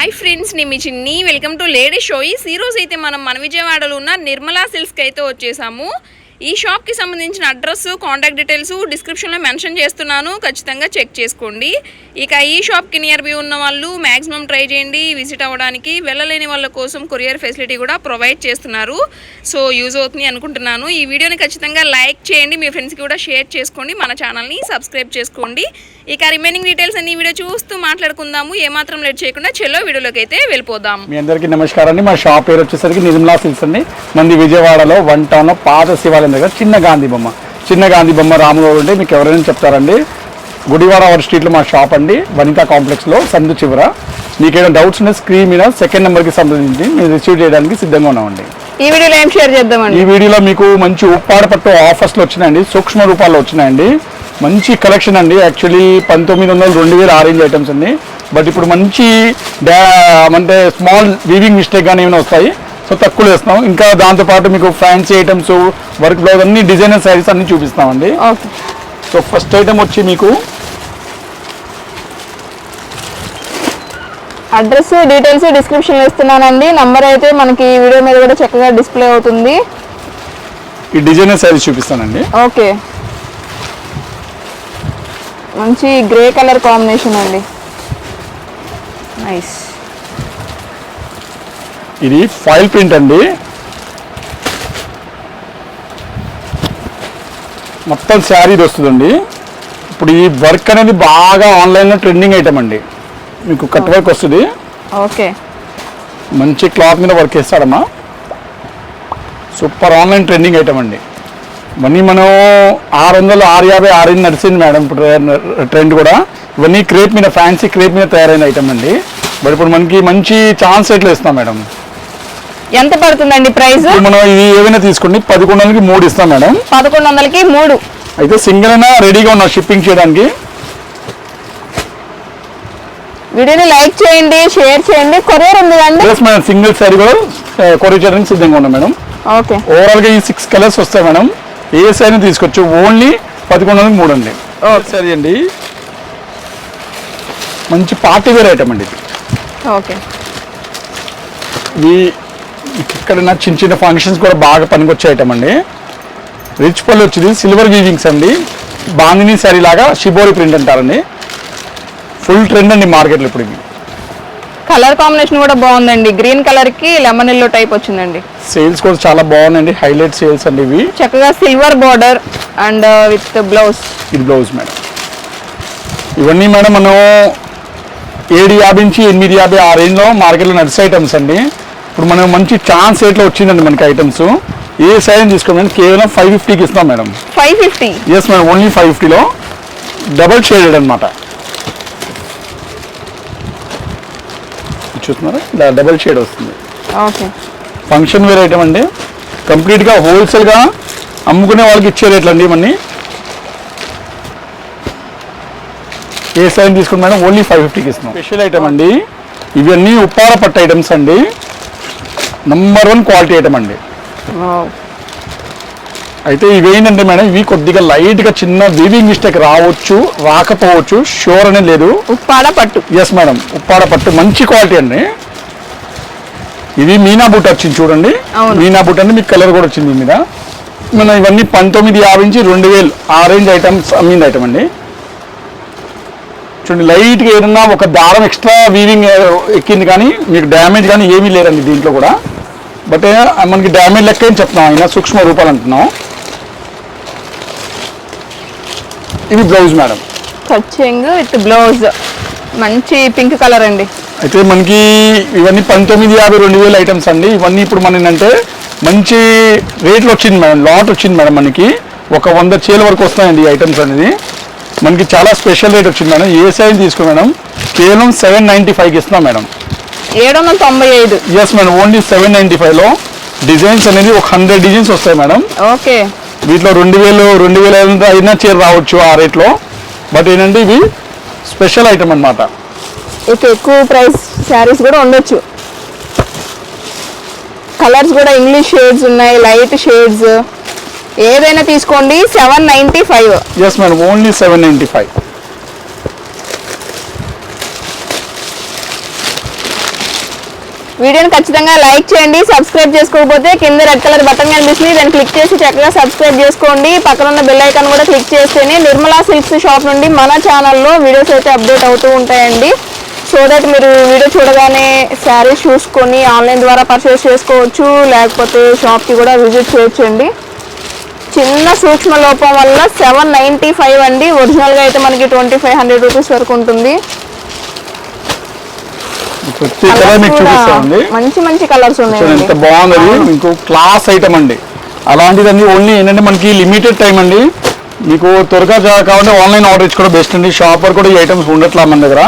Hi friends నేను మీ చిన్ని. Welcome to lady ఈ ఈరోజు అయితే మనం మన విజయవాడలో ఉన్న నిర్మలా సిల్క్స్కి అయితే వచ్చేసాము. ఈ షాప్కి సంబంధించిన అడ్రస్ కాంటాక్ట్ డీటెయిల్స్ డిస్క్రిప్షన్లో మెన్షన్ చేస్తున్నాను. ఖచ్చితంగా చెక్ చేసుకోండి. ఇక ఈ షాప్కి నియర్ బై ఉన్న వాళ్ళు మ్యాక్సిమం ట్రై చేయండి. విజిట్ అవ్వడానికి వెళ్ళలేని వాళ్ళ కోసం కొరియర్ ఫెసిలిటీ కూడా ప్రొవైడ్ చేస్తున్నారు. సో యూజ్ అవుతుంది అనుకుంటున్నాను. ఈ వీడియోని ఖచ్చితంగా లైక్ చేయండి. మీ ఫ్రెండ్స్కి కూడా షేర్ చేసుకోండి. మన ఛానల్ని సబ్స్క్రైబ్ చేసుకోండి. ఇక రిమైనింగ్ డీటెయిల్స్ అన్ని వీడియో చూస్తూ మాట్లాడుకుందాము. ఏమాత్రం లేట్ చేయకుండా చెల్లో వీడియోలోకి అయితే వెళ్ళిపోదాం మీ అందరికీ నమస్కారం అండి. మా షాప్ పేరు వచ్చేసరికి నిర్మలా సిల్క్స్ అండి. మంది విజయవాడలో వన్ టౌన్లో పాత శివాలయం దగ్గర చిన్న గాంధీ బొమ్మ. చిన్న గాంధీ బొమ్మ రాములో ఉంటే మీకు ఎవరైనా చెప్తారండి. గుడివాడ అవర్ స్ట్రీట్లో మా షాప్ అండి. వనితా కాంప్లెక్స్లో సందు చివర. మీకు ఏదైనా డౌట్స్ ఉంటే స్క్రీన్ మీద సెకండ్ నెంబర్కి సంబంధించి మీరు రిసీవ్ చేయడానికి సిద్ధంగా ఉన్నామండి. ఈ వీడియోలో ఏం షేర్ చేద్దామండి? ఈ వీడియోలో మీకు మంచి ఉప్పాడ పట్టు ఆఫర్స్లో వచ్చినాయండి. సూక్ష్మ రూపాల్లో వచ్చినాయండి. మంచి కలెక్షన్ అండి. యాక్చువల్లీ పంతొమ్మిది వందలు రెండు వేలు ఆరెంజ్ ఐటమ్స్ అండి. బట్ ఇప్పుడు మంచి డా అంటే స్మాల్ వీవింగ్ మిస్టేక్ కానీ ఏమైనా వస్తాయి. సో తక్కువ వేస్తాం ఇంకా దాంతోపాటు మీకు ఫ్యాన్సీ ఐటమ్స్ వర్క్ బ్లౌజ్ అన్ని డిజైనర్ శారీస్ అన్ని చూపిస్తామండి. ఓకే. సో ఫస్ట్ ఐటమ్ వచ్చి మీకు అడ్రస్ డీటెయిల్స్ డిస్క్రిప్షన్లో ఇస్తున్నానండి. నంబర్ అయితే మనకి ఈ వీడియో మీద కూడా చక్కగా డిస్ప్లే అవుతుంది. ఈ డిజైనర్ శారీస్ చూపిస్తానండి. ఓకే. మంచి గ్రే కలర్ కాంబినేషన్ అండి. నైస్ ఇది ఫైల్ ప్రింట్ అండి. మొత్తం శారీ ఇది వస్తుందండి. ఇప్పుడు ఈ వర్క్ అనేది బాగా ఆన్లైన్లో ట్రెండింగ్ ఐటమ్ అండి. మీకు కట్ వర్క్ వస్తుంది. ఓకే. మంచి క్లాత్ మీద వర్క్ వేస్తాడమ్మా సూపర్ ఆన్లైన్ ట్రెండింగ్ ఐటమ్ అండి. ఇవన్నీ మనం ఆరు వందలు ఆరు యాభై ఆరు నడిచింది మేడం. ఇప్పుడు ట్రెండ్ కూడా. ఇవన్నీ క్రేప్ మీద ఫ్యాన్సీ క్రేప్ మీద తయారైన ఐటమ్ అండి. బట్ ఇప్పుడు మనకి మంచి ఛాన్స్ రేట్లో ఇస్తాం మేడం. ఎంత పడుతుందండి ప్రైస్? మనం ఇది ఏమైనా తీసుకోండి. పదకొండు వందలకి మూడు ఇస్తాం మేడం. పదకొండు వందలకి మూడు. అయితే సింగిల్ అయినా రెడీగా ఉన్నాం షిప్పింగ్ చేయడానికి. వీడియోని లైక్ చేయండి షేర్ చేయండి. కొరియర్ ఉంది అండి మేడం సింగిల్ సారీ కూడా కొరియర్ చేయడానికి సిద్ధంగా ఉన్నాం మేడం. ఓకే. ఓవరాల్గా ఈ సిక్స్ కలర్స్ వస్తాయి మేడం. ఏ సారీ తీసుకోవచ్చు ఓన్లీ పదకొండు వందలకి మూడు అండి. సరే అండి. మంచి పార్టీ వేర్ ఐటమ్ అండి ఇది. ఓకే. ఇది ఇక్కడ నా చిన్న చిన్న ఫంక్షన్స్ కూడా బాగా పనికొచ్చే ఐటమ్ అండి. రిచ్ పళ్ళు వచ్చింది సిల్వర్ వీవింగ్స్ అండి. బాందిని శారీ లాగా షిబోరి ప్రింట్ అంటారండి. ఫుల్ ట్రెండ్ అండి మార్కెట్లో ఇప్పుడు ఇది. కలర్ కాంబినేషన్ కూడా బాగుందండి. గ్రీన్ కలర్కి లెమన్ ఎల్లో టైప్ వచ్చిందండి. సేల్స్ కూడా చాలా బాగున్నాయండి. హైలైట్ సేల్స్ అండి ఇవి. చక్కగా silver border and with blouse ఇది బ్లౌజ్ మేడం ఇవన్నీ మేడం మనం ఏడు యాభై నుంచి ఎనిమిది యాభై ఆ రేంజ్లో మార్కెట్లో నడిచే ఐటమ్స్ అండి. ఇప్పుడు మనం మంచి ఛాన్స్ రేట్లో వచ్చిందండి మనకి ఐటమ్స్ ఏ సైజ్ తీసుకోండి కేవలం ఫైవ్ ఫిఫ్టీకి ఇస్తాం madam five fifty yes madam only five ఫిఫ్టీలో డబల్ షేడెడ్ అనమాట చూస్తున్నారా? ఇలా డబల్ షేడ్ వస్తుంది. ఫంక్షన్ వేర్ ఐటమ్ అండి. కంప్లీట్గా హోల్సేల్గా అమ్ముకునే వాళ్ళకి ఇచ్చే రేట్లు అండి ఇవన్నీ. ఏ సైజ్ తీసుకుని మేడం ఓన్లీ ఫైవ్ ఫిఫ్టీకి ఇస్తున్నాం. స్పెషల్ ఐటమ్ అండి. ఇవన్నీ ఉప్పార పట్టు ఐటమ్స్ అండి. నంబర్ వన్ క్వాలిటీ ఐటమ్ అండి. అయితే ఇవేంటంటే మేడం ఇవి కొద్దిగా లైట్గా చిన్న వీవింగ్ మిస్టేక్ రావచ్చు రాకపోవచ్చు షూర్ అనేది లేదు. ఉప్పాడ పట్టు. ఎస్ మేడం ఉప్పాడ పట్టు మంచి క్వాలిటీ అండి. ఇది మీనా బుట్ట వచ్చింది చూడండి. మీనా బుట్ట అంటే మీకు కలర్ కూడా వచ్చింది మీద. మన ఇవన్నీ పంతొమ్మిది యాభై నుంచి రెండు వేలు ఆ రేంజ్ ఐటమ్స్ అమ్మింది ఐటమ్ అండి. చూడండి లైట్గా ఏదన్నా ఒక దారం ఎక్స్ట్రా వీవింగ్ ఎక్కింది కానీ మీకు డ్యామేజ్ కానీ ఏమీ లేదండి దీంట్లో కూడా. బట్ మనకి డ్యామేజ్ లెక్క ఏం చెప్తున్నాం అయినా సూక్ష్మ రూపాలు అంటున్నాం. ఇది blouse madam. Touching with blouse. మంచి పింక్ కలర్ అండి. అయితే మనకి ఇవన్నీ పంతొమ్మిది యాభై రెండు వేల ఐటమ్స్ అండి. ఇవన్నీ ఇప్పుడు మన ఏంటంటే మంచి రేట్లు వచ్చింది మేడం. లాట్ వచ్చింది మేడం మనకి. ఒక వంద చీల వరకు వస్తాయండి ఈ ఐటమ్స్ అనేది. మనకి చాలా స్పెషల్ రేట్ వచ్చింది మేడం. ఏ సైజ్ తీసుకో మేడం? కేవలం సెవెన్ నైంటీ ఫైవ్కి ఇస్తున్నాం మేడం. ఏడు వందల తొంభై ఐదు. Yes madam. Only seven ninety ఫైవ్లో డిజైన్స్ అనేది ఒక హండ్రెడ్ డిజైన్స్ వస్తాయి మేడం. ఓకే. వీటిలో రెండు వేలు రెండు వేల అయినా చీర రావచ్చు ఆ రేట్లో. బట్ ఏంటంటే ఇవి స్పెషల్ ఐటమ్ అన్నమాట. ఇక ఎక్కువ ప్రైస్ శారీస్ కూడా ఉండొచ్చు. కలర్స్ కూడా ఇంగ్లీష్ షేడ్స్ ఉన్నాయి లైట్ షేడ్స్. ఏదైనా తీసుకోండి seven ninety five. Yes madam only seven ninety five వీడియోని ఖచ్చితంగా లైక్ చేయండి సబ్స్క్రైబ్ చేసుకోకపోతే కింద రెడ్ కలర్ బటన్ కనిపిస్తుంది. దాన్ని క్లిక్ చేసి చక్కగా సబ్స్క్రైబ్ చేసుకోండి. పక్కన ఉన్న బెల్ ఐకాన్ కూడా క్లిక్ చేస్తేనే నిర్మలా సిల్క్స్ షాప్ నుండి మన ఛానల్లో వీడియోస్ అయితే అప్డేట్ అవుతూ ఉంటాయండి. సో దట్ మీరు వీడియో చూడగానే శారీస్ చూసుకొని ఆన్లైన్ ద్వారా పర్చేస్ చేసుకోవచ్చు. లేకపోతే షాప్కి కూడా విజిట్ చేయొచ్చండి. చిన్న సూక్ష్మ లోపం వల్ల సెవెన్ నైంటీ ఫైవ్ అండి ఒరిజినల్గా అయితే మనకి ట్వంటీ ఫైవ్ హండ్రెడ్ రూపీస్ వరకు ఉంటుంది ప్రతి కలర్ మీకు కూడా చూపిస్తామండి మంచి మంచి కలర్స్ చూడండి ఉన్నాయండి. ఎంత బాగుంది మీకు క్లాస్ ఐటమ్ అండి. అలాంటిదండి ఓన్లీ ఏంటంటే మనకి లిమిటెడ్ టైం అండి. మీకు త్వరగా కావాలంటే ఆన్లైన్ ఆర్డర్ ఇచ్చుకోవడం బెస్ట్ అండి. షాపర్ కూడా ఈ ఐటమ్స్ ఉండట్లా మన దగ్గర.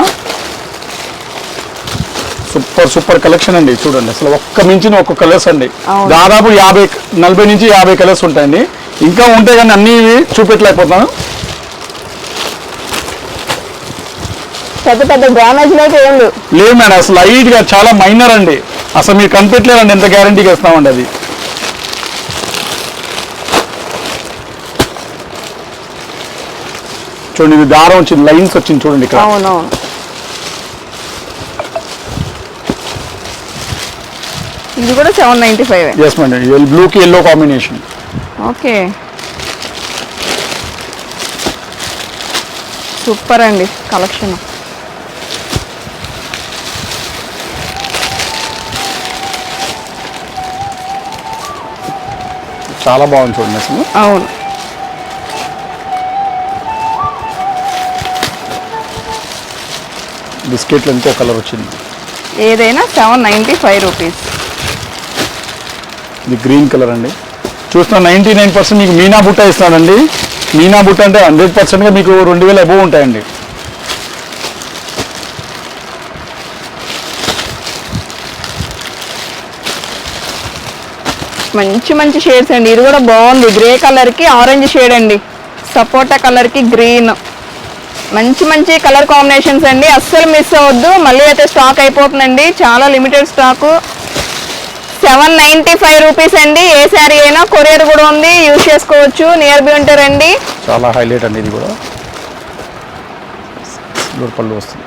సూపర్ సూపర్ కలెక్షన్ అండి. చూడండి అసలు ఒక్క మించిన ఒక్క కలర్స్ అండి. దాదాపు యాభై నలభై నుంచి యాభై కలర్స్ ఉంటాయండి. ఇంకా ఉంటాయి కానీ అన్ని చూపెట్టలేకపోతున్నాను. పెద్ద పెద్ద డ్యామేజ్ అయితే ఏం లేవు. లేదు మేడం అసలు లైట్గా చాలా మైనర్ అండి. అసలు మీరు కనిపెట్టలేరండి ఎంత గ్యారంటీగా ఇస్తామండి అది. చూడండి ఇది దారం వచ్చింది లైన్స్ వచ్చింది చూడండి ఇక్కడ. అవునవును. ఇది కూడా seven ninety five yes madam బ్లూకి ఎల్లో కాంబినేషన్ ఓకే. సూపర్ అండి కలెక్షన్ చాలా బాగుంది చూడండి అసలు. అవును. బిస్కెట్లు ఇంకో కలర్ వచ్చింది. ఏదైనా సెవెన్ నైంటీ ఫైవ్ రూపీస్. ఇది గ్రీన్ కలర్ అండి. చూస్తున్నా నైంటీ నైన్ పర్సెంట్ మీకు మీనా బుట్ట ఇస్తానండి మీనా బుట్ట అంటే హండ్రెడ్ పర్సెంట్గా మీకు రెండు వేల అబోవ్ ఉంటాయండి. మంచి మంచి షేడ్స్ అండి. ఇది కూడా బాగుంది. గ్రే కలర్కి ఆరెంజ్ షేడ్ అండి. సపోటా కలర్కి గ్రీన్ మంచి మంచి కలర్ కాంబినేషన్స్ అండి. అస్సలు మిస్ అవ్వద్దు. మళ్ళీ అయితే స్టాక్ అయిపోతుందండి. చాలా limited stock seven ninety five rupees అండి. ఏ శారీ అయినా కొరియర్ కూడా ఉంది. యూజ్ చేసుకోవచ్చు. నియర్ బై ఉంటే రండి. చాలా హైలైట్ అండి ఇది కూడా. పళ్ళు వస్తుంది.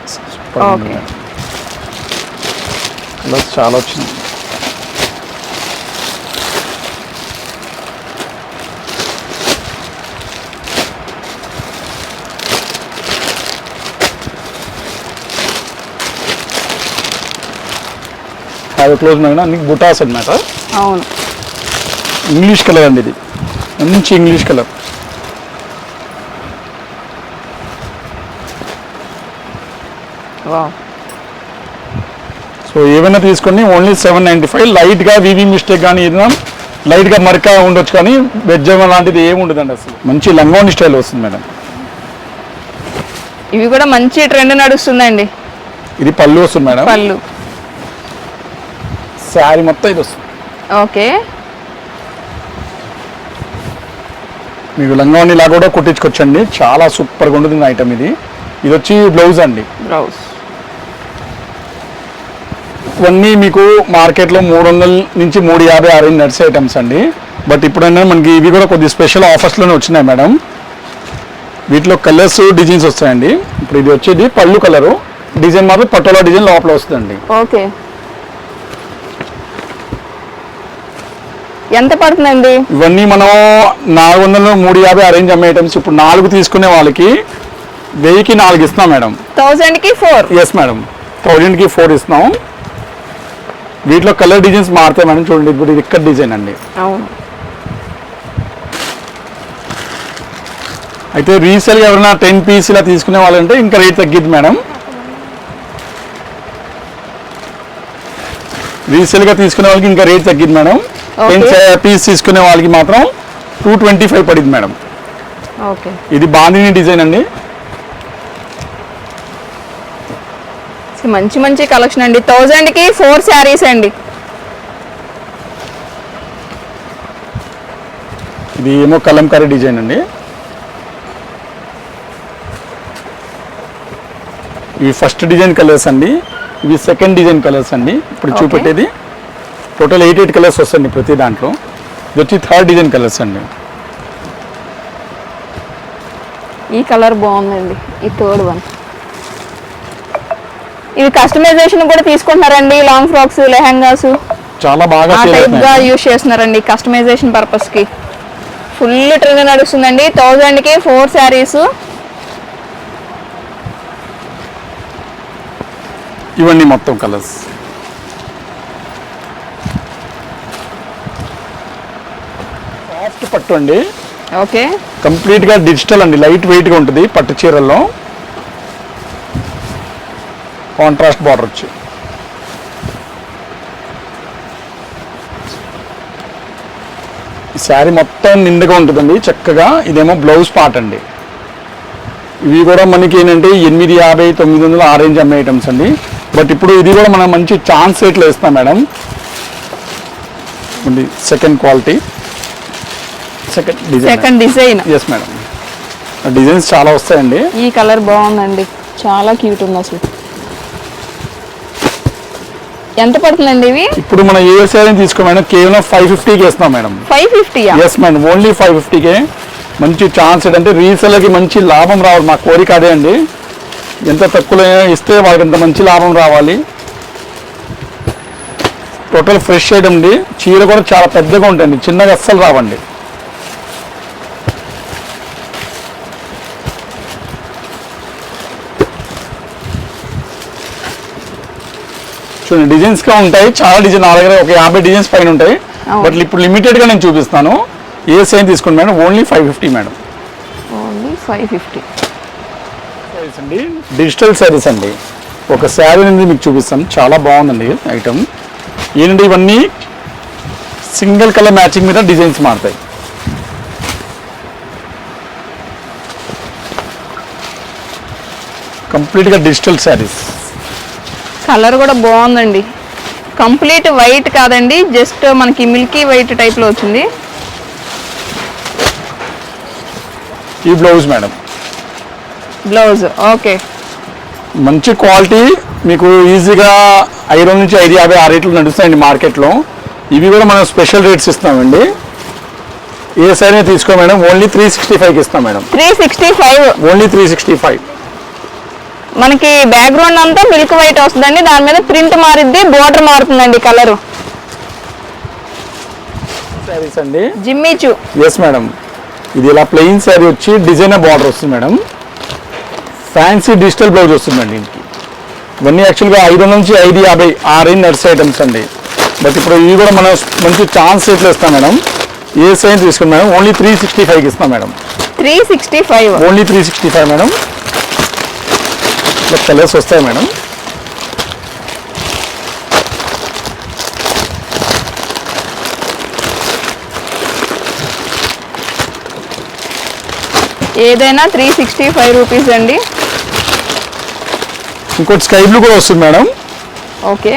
చాలా వచ్చింది. హ్యావ్ క్లోజ్ మైన అన్ని బుటాస్ అన్నమాట. అవును. ఇంగ్లీష్ కలర్ అండి ఇది. మంచి ఇంగ్లీష్ కలర్ వావ్. సో ఏమైనా తీసుకొని ఓన్లీ సెవెన్ నైంటీ ఫైవ్ లైట్గా వీవింగ్ మిస్టేక్ కానీ ఏదైనా లైట్గా మరక ఉండొచ్చు కానీ బెజ్జం లాంటిది ఏమి ఉండదండి అసలు. మంచి లంగోని స్టైల్ వస్తుంది మేడం. ఇవి కూడా మంచి ట్రెండ్ నడుస్తుందండి. ఇది పళ్ళు వస్తుంది మేడం. పళ్ళు. శారీ మొత్తం ఇది వస్తుంది. ఓకే. మీకు లంగావని ఇలా కూడా కుట్టించుకోవచ్చండి చాలా సూపర్గా ఉంటుంది ఐటమ్ ఇది. ఇది వచ్చి బ్లౌజ్ అండి. బ్లౌజ్ ఇవన్నీ మీకు మార్కెట్లో మూడు వందల నుంచి మూడు యాభై అరేంజ్ నడిచే ఐటమ్స్ అండి. బట్ ఇప్పుడైనా మనకి ఇవి కూడా కొద్ది స్పెషల్ ఆఫర్స్లోనే వచ్చినాయి మేడం వీటిలో కలర్స్ డిజైన్స్ వస్తాయండి. ఇప్పుడు ఇది వచ్చేది పళ్ళు కలరు డిజైన్ మాత్రం పటోలా డిజైన్ లోపల వస్తుందండి. ఓకే. ఎంత పడుతుందండి? ఇవన్నీ మనం నాలుగు వందలు మూడు యాభై అరేంజ్ అమ్మే ఐటమ్స్ ఇప్పుడు నాలుగు తీసుకునే వాళ్ళకి వెయ్యికి నాలుగు ఇస్తున్నాం మేడం. థౌజండ్కి ఫోర్? Yes madam. థౌజండ్కి ఫోర్ ఇస్తున్నాం. వీటిలో కలర్ డిజైన్స్ మారుతాయి మేడం చూడండి. ఇప్పుడు ఇది ఇక్కడ డిజైన్ అండి. అవును. అయితే రీసేల్గా ఎవరైనా టెన్ పీస్ ఇలా తీసుకునే వాళ్ళంటే ఇంకా రేట్ తగ్గిద్ది మేడం. రీసేల్గా తీసుకునే వాళ్ళకి ఇంకా రేట్ తగ్గిద్ది మేడం. పీస్ తీసుకునే వాళ్ళకి మాత్రం టూ ట్వంటీ ఫైవ్ పడింది మేడం. ఓకే. ఇది బాందిని డిజైన్ అండి. మంచి మంచి కలెక్షన్ అండి. థౌజండ్కి ఫోర్ శారీస్ అండి. ఇది ఏమో కలంకారీ డిజైన్ అండి. ఇవి ఫస్ట్ డిజైన్ కలర్స్ అండి. ఇవి సెకండ్ డిజైన్ కలర్స్ అండి. ఇప్పుడు. చూపెట్టేది. టోటల్ ఎయిట్ ఎయిట్ కలర్స్ వస్తాయండి ప్రతి దాంట్లో. ఇది వచ్చి థర్డ్ డిజైన్ కలర్స్ అండి. ఈ కలర్ బాగుందండి. ఈ థర్డ్ వన్ ఇవి కస్టమైజేషన్ కూడా తీసుకుంటున్నారండి. లాంగ్ ఫ్రాక్స్ లెహంగాస్ చాలా బాగా టైప్గా యూస్ చేస్తున్నారండి కస్టమైజేషన్ పర్పస్కి. ఫుల్ ట్రెండ్ నడుస్తుందండి. థౌజండ్కి ఫోర్ శారీస్ ఇవన్నీ మొత్తం కలర్స్ సాఫ్ట్ పట్టు అండి. ఓకే. కంప్లీట్గా డిజిటల్ అండి. లైట్ వెయిట్గా ఉంటుంది పట్టు చీరల్లో. కాంట్రాస్ట్ బార్డర్ వచ్చి. ఈ శారీ మొత్తం నిండుగా ఉంటుందండి. చక్కగా ఇదేమో బ్లౌజ్ పార్ట్ అండి. ఇవి కూడా మనకి ఏంటంటే ఎనిమిది యాభై తొమ్మిది వందల ఆరెంజ్ అమ్మే ఐటమ్స్ అండి. బట్ ఇప్పుడు ఇది కూడా మనం మంచి ఛాన్స్ రేట్లో ఇస్తాం madam second quality second design second design yes madam designs చాలా వస్తాయండి. ఈ కలర్ బాగుందండి. చాలా క్యూట్ ఉంది అసలు. ఎంత పడుతుందండి ఇవి? ఇప్పుడు మనం ఏ శారీ తీసుకో మేడం కేవలం ఫైవ్ ఫిఫ్టీకి ఇస్తాం మేడం. ఫైవ్ ఫిఫ్టీయా ఎస్ మేడం ఓన్లీ ఫైవ్ ఫిఫ్టీకే మంచి ఛాన్స్ ఏంటంటే రీసెలర్కి మంచి లాభం రావాలి మా కోరిక అదే అండి. ఎంత తక్కువలో ఇస్తే వాళ్ళకి ఎంత మంచి లాభం రావాలి. టోటల్ ఫ్రెష్ ఐటమ్ అండి. చీర కూడా చాలా పెద్దగా ఉంటుంది చిన్నగా అస్సలు రావండి. చూడండి డిజైన్స్గా ఉంటాయి. చాలా డిజైన్ నా దగ్గర ఒక యాభై డిజైన్స్ పైన ఉంటాయి. బట్ ఇప్పుడు లిమిటెడ్గా నేను చూపిస్తాను. ఏ సైన్ తీసుకోండి madam? Only five fifty madam. Only five fifty saris అండి. డిజిటల్ శారీస్ అండి. ఒక శారీ అనేది మీకు చూపిస్తాను. చాలా బాగుందండి ఐటమ్ ఏంటంటే ఇవన్నీ సింగిల్ కలర్ మ్యాచింగ్ మీద డిజైన్స్ మారుతాయి. కంప్లీట్గా డిజిటల్ శారీస్ కలర్ కూడా బాగుందండి. కంప్లీట్ వైట్ కాదండి జస్ట్ మనకి మిల్కీ వైట్ టైప్లో వచ్చింది. ఈ బ్లౌజ్ మేడం. Blouse okay. మంచి క్వాలిటీ మీకు ఈజీగా ఐదు నుంచి ఐదు యాభై ఆ రేట్లు నడుస్తాయండి మార్కెట్లో. ఇవి కూడా మనం స్పెషల్ రేట్స్ ఇస్తామండి. ఏ సైజ్ తీసుకో మేడం? ఓన్లీ త్రీ సిక్స్టీ ఫైవ్కి ఇస్తాం madam. Three sixty five only three sixty five మనకి బ్యాక్గ్రౌండ్ అంతా మిల్క్ వైట్ వస్తుందండి. దాని మీద ప్రింట్ మారిద్ది బోర్డర్ మారుతుందండి కలర్ శారీస్ అండి. జిమ్మిచు ఎస్ మేడం ఇది ఇలా ప్లెయిన్ శారీ వచ్చి డిజైనర్ బార్డర్ వస్తుంది మేడం ఫ్యాన్సీ డిజిటల్ బ్లౌజ్ వస్తుందండి దీనికి. ఇవన్నీ యాక్చువల్గా ఐదు వందల నుంచి ఐదు యాభై ఆ రేంజ్ నర్స్ ఐటమ్స్ అండి. బట్ ఇప్పుడు ఇవి కూడా మనం మంచి ఛాన్స్ రేట్లు ఇస్తాం మేడం ఏ సైజ్ తీసుకుని మేడం ఓన్లీ త్రీ సిక్స్టీ ఫైవ్కి ఇస్తాం madam three sixty five only three sixty five madam ఇట్లా కలర్స్ వస్తాయి మేడం? ఏదైనా త్రీ సిక్స్టీ ఫైవ్ రూపీస్ అండి. ఇంకోటి స్కై బ్లూ కూడా వస్తుంది madam. Okay.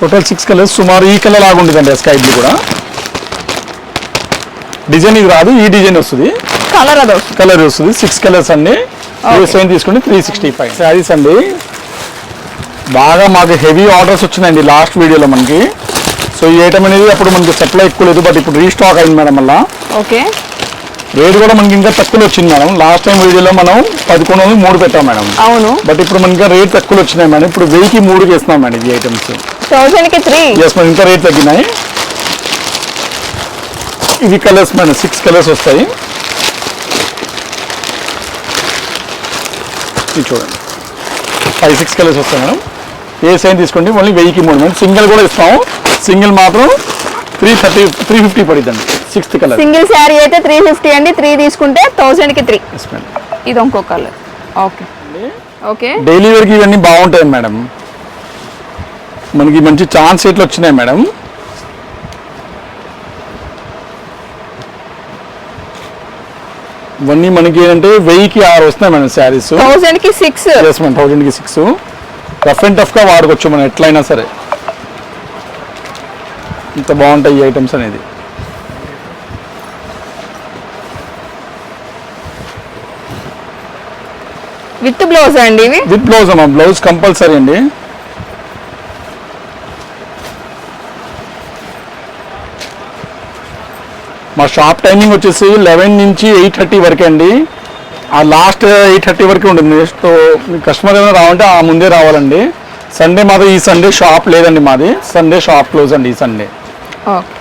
Total six colours సుమారు ఈ కలర్ లాగా ఉంటుందండి స్కై బ్లూ కూడా. డిజైన్ ఇది రాదు ఈ డిజైన్ వస్తుంది. కలర్ అది కలర్ వస్తుంది సిక్స్ కలర్స్ అండి సెవెన్ తీసుకుంటే త్రీ సిక్స్టీ ఫైవ్ శారీస్ అండి. బాగా మాకు హెవీ ఆర్డర్స్ వచ్చినాయండి లాస్ట్ వీడియోలో మనకి. సో ఈ ఐటమ్ అనేది అప్పుడు మనకి సప్లై ఎక్కువ లేదు బట్ ఇప్పుడు రీస్టాక్ అయింది మేడం మళ్ళీ. ఓకే రేట్ కూడా మనకి ఇంకా తక్కువ వచ్చింది మేడం. లాస్ట్ టైం వీడియోలో మనం పదకొండు వందలు మూడు పెట్టాం మేడం. అవును. బట్ ఇప్పుడు మనకి రేట్ తక్కువ వచ్చినాయి మేడం. ఇప్పుడు వెయ్యికి మూడుకి ఇస్తున్నాం మేడం ఈ ఐటమ్స్ థౌజండ్కి త్రీ ఎస్ మేడం ఇంకా రేట్ తగ్గినాయి. ఇవి కలర్స్ మేడం సిక్స్ కలర్స్ వస్తాయి. ఇది చూడండి. ఫైవ్ సిక్స్ కలర్స్ వస్తాయి మేడం. ఏ సైన్ తీసుకోండి? ఓన్లీ వెయ్యికి మూడు మేడం. సింగిల్ కూడా ఇస్తాము సింగిల్ మాత్రం త్రీ థర్టీ త్రీ ఫిఫ్టీ పడిద్దండి. సిక్స్త్ కలర్ సింగిల్ శారీ అయితే త్రీ ఫిఫ్టీ అండి. త్రీ తీసుకుంటే థౌజండ్కి త్రీ ఇది ఇంకో కలర్ ఓకే ఓకే డైలీ వేర్కి ఇవన్నీ బాగుంటాయి మేడం. మనకి మంచి ఛాన్స్ రేట్లు వచ్చినాయి మేడం. ఇవన్నీ మనకి ఏంటంటే వెయ్యికి ఆరు వస్తున్నాయి మేడం శారీస్. థౌజండ్కి సిక్స్. ఎస్ మేడం థౌజండ్కి సిక్స్. రఫ్ అండ్ టఫ్గా వాడుకోవచ్చు మనం ఎట్లయినా సరే. ఇంత బాగుంటాయి ఈ ఐటమ్స్ అనేది. విత్ బ్లౌజ్ అండి విత్ బ్లౌజ్ అమ్మా బ్లౌజ్ కంపల్సరీ అండి. మా షాప్ టైమింగ్ వచ్చేసి లెవెన్ నుంచి ఎయిట్ థర్టీ వరకే అండి. ఆ లాస్ట్ ఎయిట్ థర్టీ వరకు ఉంటుంది. సో కస్టమర్ ఏమైనా రావాలంటే ఆ ముందే రావాలండి. సండే మాది ఈ సండే షాప్ లేదండి మాది. సండే షాప్ క్లోజ్ అండి ఈ సండే. ఓకే.